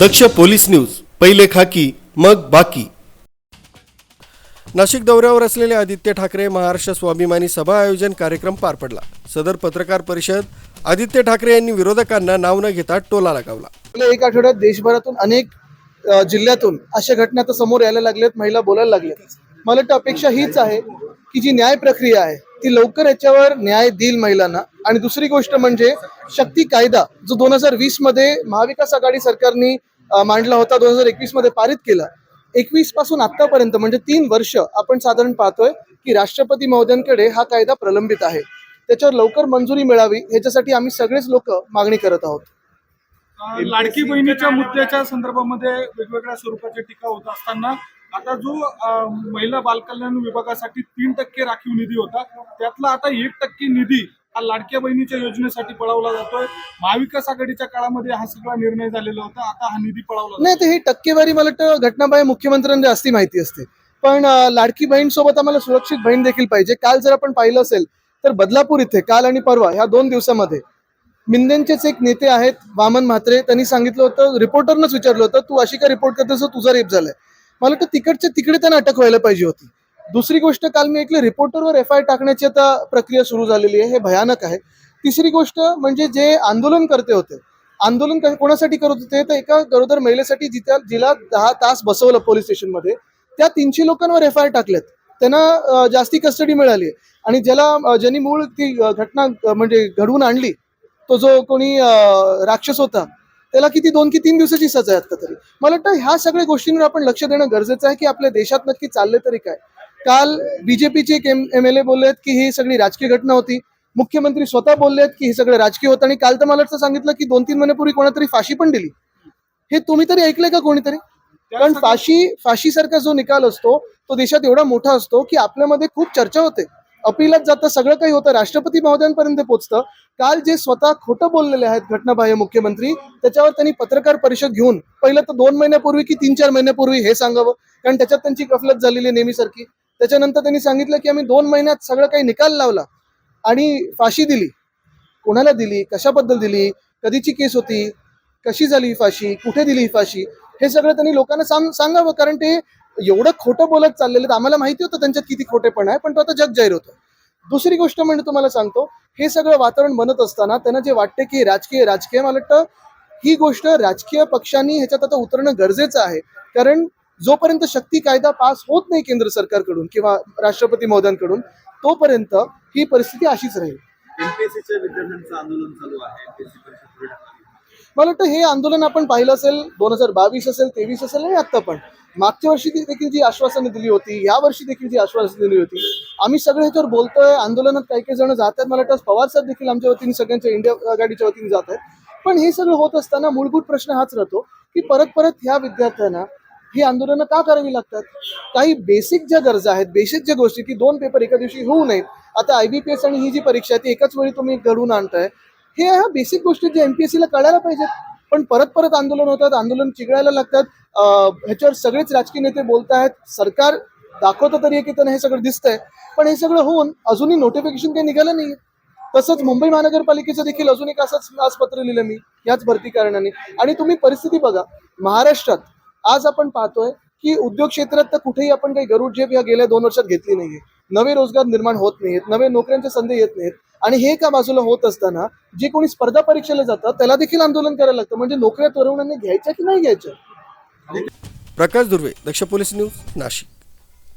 दक्ष police news पहिले खाकी मग बाकी. नाशिक दौऱ्यावर असलेले आदित्य ठाकरे महाराष्ट्र स्वाभिमानी सभा आयोजन कार्यक्रम पार पडला. सदर पत्रकार परिषद आदित्य ठाकरे यांनी विरोधकांना नाव न घेता टोला लगावला. गेल्या एक आठवड्यात देशभरातून अनेक अ, जिल्ह्यातून अशा घटना आता समोर यायला लागल्यात महिला बोलायला लागल्यात. मला वाटतं अपेक्षा हीच आहे की जी न्याय प्रक्रिया आहे ती लवकर याच्यावर न्याय देईल महिलांना. आणि दुसरी गोष्ट म्हणजे शक्ती कायदा जो दोन हजार वीसमध्ये महाविकास आघाडी सरकारने मांडला होता दोन हजार एकवीसमध्ये पारित केला. एकवीसपासून आतापर्यंत म्हणजे तीन वर्ष आपण साधारण पाहतोय की राष्ट्रपती महोदयांकडे हा कायदा प्रलंबित आहे. त्याच्यावर लवकर मंजुरी मिळावी ह्याच्यासाठी आम्ही सगळेच लोक मागणी करत आहोत. लाडकी बहिणीच्या मुद्द्याच्या संदर्भामध्ये वेगवेगळ्या स्वरूपाची टीका होत असताना आता जो महिला बालकल्याण विभागासाठी तीन टक्के राखीव निधी होता त्यातला आता एक टक्के निधी हा लाडक्या बहिणीच्या योजनेसाठी पळवला जातोय. महाविकास आघाडीच्या काळामध्ये हा सगळा निर्णय झालेला होता आता हा निधी पळवला नाही तर ही टक्केवारी मला वाटतं घटनाबाई मुख्यमंत्र्यांना जास्ती माहिती असते. पण लाडकी बहीण सोबत आम्हाला सुरक्षित बहीण देखील पाहिजे. काल जर आपण पाहिलं असेल तर बदलापूर इथे काल आणि परवा ह्या दोन दिवसामध्ये मिंदेंचेच एक नेते आहेत वामन म्हात्रे. त्यांनी सांगितलं होतं रिपोर्टरनंच विचारलं होतं तू अशी का रिपोर्ट करतेस? तुझा रेप झालाय. मला वाटतं तिकडच्या तिकडे त्यांना अटक व्हायला पाहिजे होती. दुसरी गोष्ट काल मी ऐकलं रिपोर्टरवर एफ आय टाकण्याची आता प्रक्रिया सुरू झालेली आहे हे भयानक आहे. तिसरी गोष्ट म्हणजे जे आंदोलन करते होते आंदोलन कोणासाठी करत होते तर एका गरोदर महिलेसाठी जिथे जिला दहा तास बसवलं पोलीस स्टेशनमध्ये त्या तीनशे लोकांवर एफ आय आर टाकल्यात त्यांना जास्ती कस्टडी मिळाली. आणि ज्याला ज्यांनी मूळ ती घटना म्हणजे घडवून आणली तो जो कोणी राक्षस होता त्याला किती दोन की तीन दिवसाची सजा आहे आता तरी. मला वाटतं ह्या सगळ्या गोष्टींवर आपण लक्ष देणं गरजेचं आहे की आपल्या देशात नक्की चालले तरी काय. काल बीजेपीचे एक एम एल ए बोलले की ही सगळी राजकीय घटना होती. मुख्यमंत्री स्वतः बोलले आहेत की हे सगळं राजकीय होतं आणि काल तर मला वाटतं सांगितलं की दोन तीन महिन्यापूर्वी कोणातरी फाशी पण दिली. हे तुम्ही तरी ऐकलंय का कोणीतरी? कारण फाशी फाशीसारखा जो निकाल असतो तो देशात एवढा मोठा असतो की आपल्यामध्ये खूप चर्चा होते. अपिलात जातं. सगळं काही होतं. राष्ट्रपती महोदयांपर्यंत पोहोचतं काल जे स्वतः खोटं बोललेले आहेत घटनाबाह्य मुख्यमंत्री त्याच्यावर त्यांनी पत्रकार परिषद घेऊन पहिलं तर दोन महिन्यापूर्वी की तीन चार महिन्यापूर्वी हे सांगावं. कारण त्याच्यात त्यांची गफलत झालेली नेहमीसारखी. त्याच्यानंतर त्यांनी सांगितलं की आम्ही दोन महिन्यात सगळं काही निकाल लावला आणि फाशी दिली. कोणाला दिली? कशाबद्दल दिली? कधीची केस होती? कशी झाली ही फाशी? कुठे दिली ही फाशी? हे सगळं त्यांनी लोकांना सांग सांगावं. कारण ते एवढं खोटं बोलत चाललेलं आहेत. आम्हाला माहिती होतं त्यांच्यात किती खोटेपण आहे पण तो आता जग जाहीर होतो दुसरी गोष्ट म्हणजे तुम्हाला सांगतो हे सगळं वातावरण बनत असताना त्यांना जे वाटते की राजकीय राजकीय मला वाटतं ही गोष्ट राजकीय पक्षांनी ह्याच्यात आता उतरणं गरजेचं आहे कारण जोपर्यंत शक्ती कायदा पास होत नाही केंद्र सरकारकडून किंवा राष्ट्रपती महोदयांकडून तोपर्यंत ही परिस्थिती अशीच राहील. मला वाटतं हे आंदोलन आपण पाहिलं असेल दोन हजार बावीस असेल तेवीस असेल आणि आत्ता पण मागच्या वर्षी देखील जी आश्वासनं दिली होती या वर्षी देखील जी आश्वासनं दिली होती. आम्ही सगळे ह्याच्यावर बोलतोय आंदोलनात काही काही जण जात आहेत. मला वाटतं पवार साहेब देखील आमच्या वतीने सगळ्यांच्या इंडिया आघाडीच्या वतीने जात आहेत. पण हे सगळं होत असताना मूलभूत प्रश्न हाच राहतो की परत परत ह्या विद्यार्थ्यांना ही आंदोलनं का करावी लागतात? काही बेसिक ज्या गरजा आहेत बेसिक ज्या गोष्टी की दोन पेपर एका दिवशी होऊ नयेत. आता आय बी पी एस आणि ही जी परीक्षा आहे ती एकाच वेळी तुम्ही घडवून आणताय. हे ह्या बेसिक गोष्टी ज्या एमपीएससी ला कळायला पाहिजेत. पण परत परत आंदोलन होतात आंदोलन चिघळायला लागतात. ह्याच्यावर सगळेच राजकीय नेते बोलत आहेत सरकार दाखवतं तरी की त्यांना हे सगळं दिसतंय. पण हे सगळं होऊन अजूनही नोटिफिकेशन काही निघालं नाही तसंच मुंबई महानगरपालिकेचं देखील अजून एक असंच आज पत्र लिहिलं मी याच भरती कारणाने. आणि तुम्ही परिस्थिती बघा महाराष्ट्रात आज आपण पाहतोय की उद्योग क्षेत्रात तर कुठेही आपण काही गरुड झेप या गेल्या दोन वर्षात घेतली नाहीये. नवे रोजगार निर्माण होत नाहीत नवे नोकऱ्यांच्या संधी येत नाहीत. आणि हे का बाजूला होत असताना जे कोणी स्पर्धा परीक्षेला जातात त्याला देखील आंदोलन करायला लागतं. म्हणजे नोकऱ्या तरुणांनी घ्यायच्या की नाही घ्यायच्या? Prakash Durve Daksh police news Nashik.